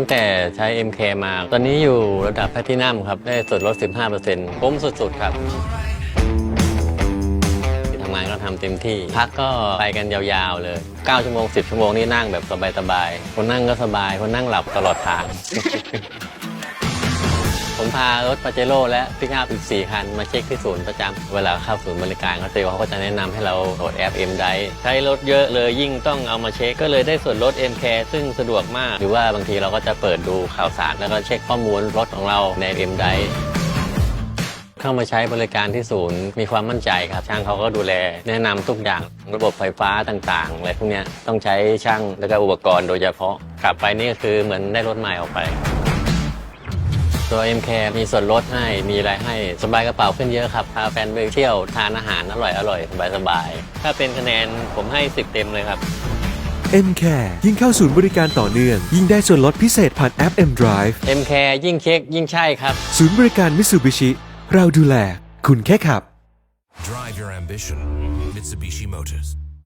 ตั้งแต่ใช้ MK มา ตอนนี้อยู่ระดับแพทินัมครับ ได้ส่วนลด 15%คุ้มสุด ๆ ครับทำงานก็ทำเต็มที่ พักก็ไปกันยาวๆเลย 9 ชั่วโมง 10 ชั่วโมงนี่นั่งแบบสบายๆ คนนั่งก็สบาย คนนั่งหลับตลอดทางารถปาเจโร่และพิกอัพอีก4คันมาเช็คที่ศูนย์ประจำเวลาเข้าศูนย์บริการเขาเซลเขาก็จะแนะนำให้เราโหลดแอป M ได้ใช้รถเยอะเลยยิ่งต้องเอามาเช็คก็เลยได้ส่วนลด M Care ซึ่งสะดวกมาก หรือว่าบางทีเราก็จะเปิดดูข่าวสาร แล้วก็เช็คข้อมูลรถของเราใน M ได้เข้ามาใช้บริการที่ศูนย์มีความมั่นใจครับ ช่างเขาก็ดูแล แนะนำทุกอย่างระบบไฟฟ้าต่างๆอะไรพวกนี้ต้องใช้ช่างแล้วก็อุปกรณ์โดยเฉพาะกลับไปนี่ก็คือเหมือนได้รถใหม่ออกไป ตัว M c a r e มีส่วนลดให้มีอะไรให้สบายกระเป๋าขึ้นเยอะครับพาแฟนไปเที่ยวทานอาหารอร่อยอร่อยสบายสบายๆถ้าเป็นคะแนนผมให้ 10 เต็มเลยครับ M Care ยิ่งเข้าศูนย์บริการต่อเนื่อง ยิ่งได้ส่วนลดพิเศษผ่านแอป M Drive M c a r e ยิ่งเช็คยิ่งใช่ครับ ศูนย์บริการมิ t ูบิชิเราดูแล คุณแค่ขับ Drive your ambition. Mitsubishi Motors.